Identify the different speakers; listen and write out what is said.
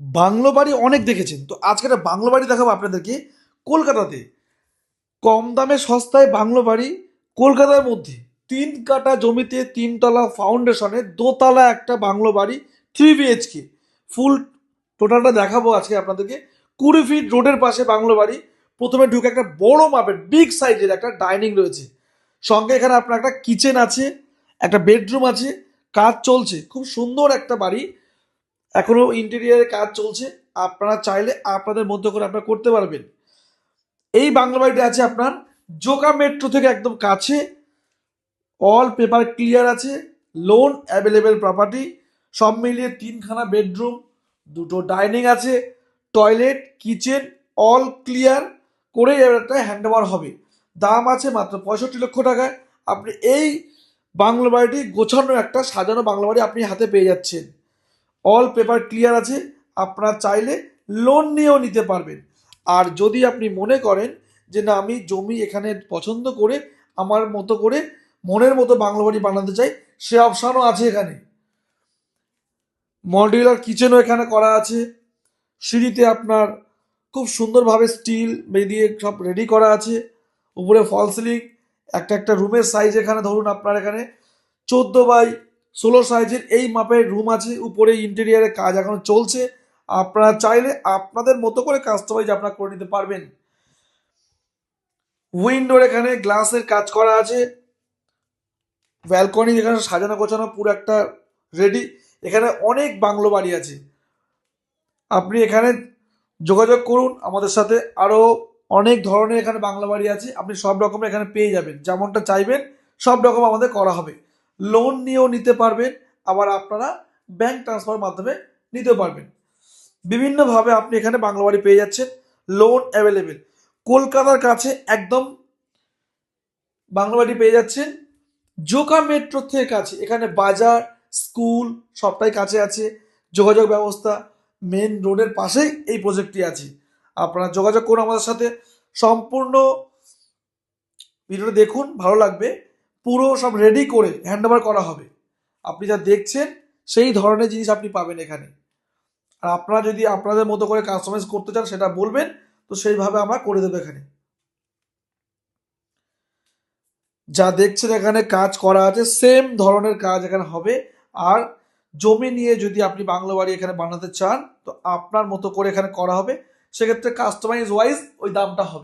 Speaker 1: Bungalow বাড়ি অনেক দেখেছেন। তো আজকে একটা বাংলো বাড়ি দেখাবো আপনাদেরকে। কলকাতাতে। কম দামে সস্তায় বাংলো বাড়ি কলকাতার মধ্যে। তিন কাটা জমিতে তিনতলা ফাউন্ডেশনে দোতলা একটা বাংলো বাড়ি থ্রি বিএইচকে ফুল টোটালটা দেখাবো আজকে আপনাদেরকে। কুড়ি ফিট রোডের পাশে বাংলো বাড়ি। প্রথমে ঢুকে একটা বড় মাপের বিগ সাইজের একটা ডাইনিং রয়েছে। সঙ্গে এখানে আপনার একটা কিচেন আছে, একটা বেডরুম আছে। কাজ চলছে। খুব সুন্দর একটা বাড়ি। এখনও ইন্টেরিয়ারের কাজ চলছে। আপনারা চাইলে আপনাদের মধ্যে করে আপনারা করতে পারবেন। এই বাংলা বাড়িটা আছে আপনার জোকা মেট্রো থেকে একদম কাছে। অল পেপার ক্লিয়ার আছে। লোন অ্যাভেলেবেল প্রপার্টি সব মিলিয়ে তিনখানা বেডরুম দুটো ডাইনিং আছে। টয়লেট কিচেন অল ক্লিয়ার করে একটা হ্যান্ড হবে। দাম আছে মাত্র পঁয়ষট্টি লক্ষ টাকায়। আপনি এই বাংলো বাড়িটি গোছানো একটা সাজানো বাংলা বাড়ি আপনি হাতে পেয়ে যাচ্ছেন। অল পেপার ক্লিয়ার আছে, আপনারা চাইলে লোন নিয়েও নিতে পারবেন। আর যদি আপনি মনে করেন যে না, আমি জমি এখানে পছন্দ করে, আমার মতো করে, মনের মতো বাংলো বাড়ি বানাতে চাই, সে অপশানও আছে এখানে। মডিউলার কিচেনও এখানে করা আছে। সিঁড়িতে আপনার খুব সুন্দরভাবে স্টিল দিয়ে সব রেডি করা আছে। উপরে ফল সিলিং একটা একটা রুমের সাইজ এখানে ধরুন আপনার এখানে চোদ্দ বাই ষোলো সাইজের এই মাপের রুম আছে, উপরে ইন্টেরিয়ারে কাজ এখন চলছে। আপনারা চাইলে আপনাদের মতো করে কাস্টমাইজ আপনারা করে নিতে পারবেন। উইন্ডোর এখানে গ্লাসের কাজ করা আছে। ব্যালকনি এখানে সাজানো গোছানো পুরো একটা রেডি এখানে অনেক বাংলো বাড়ি আছে। আপনি এখানে যোগাযোগ করুন, আমাদের সাথে আরও অনেক ধরনের এখানে বাংলা বাড়ি আছে। আপনি সব রকমের এখানে পেয়ে যাবেন। যেমনটা চাইবেন, সব রকম আমাদের করা হবে। লোন নিয়েও নিতে পারবেন, আবার আপনারা ব্যাংক ট্রান্সফার মাধ্যমে নিতে পারবেন। বিভিন্নভাবে আপনি এখানে বাংলা বাড়ি পেয়ে যাচ্ছেন লোন অ্যাভেলেবেল কলকাতার কাছে একদম বাংলা বাড়ি পেয়ে যাচ্ছেন, জোকা মেট্রো থেকে কাছে। এখানে বাজার স্কুল সবটাই কাছে আছে। যোগাযোগ ব্যবস্থা মেন রোডের পাশেই এই প্রজেক্টটি আছে। আপনারা যোগাযোগ করুন আমাদের সাথে। সম্পূর্ণ ভিডিওটা দেখুন, ভালো লাগবে। পুরো সব রেডি করে হ্যান্ড করা হবে। আপনি যা দেখছেন, সেই ধরনের জিনিস আপনি পাবেন এখানে। আর আপনারা যদি আপনাদের মতো করে কাস্টমাইজ করতে চান, সেটা বলবেন, তো সেইভাবে আমরা করে দেবো এখানে। যা দেখছেন এখানে কাজ করা আছে সেম ধরনের কাজ এখানে হবে। আর জমি নিয়ে যদি আপনি বাংলো বাড়ি এখানে বানাতে চান, তো আপনার মতো করে এখানে করা হবে। সেক্ষেত্রে কাস্টমাইজ ওয়াইজ ওই দামটা হবে।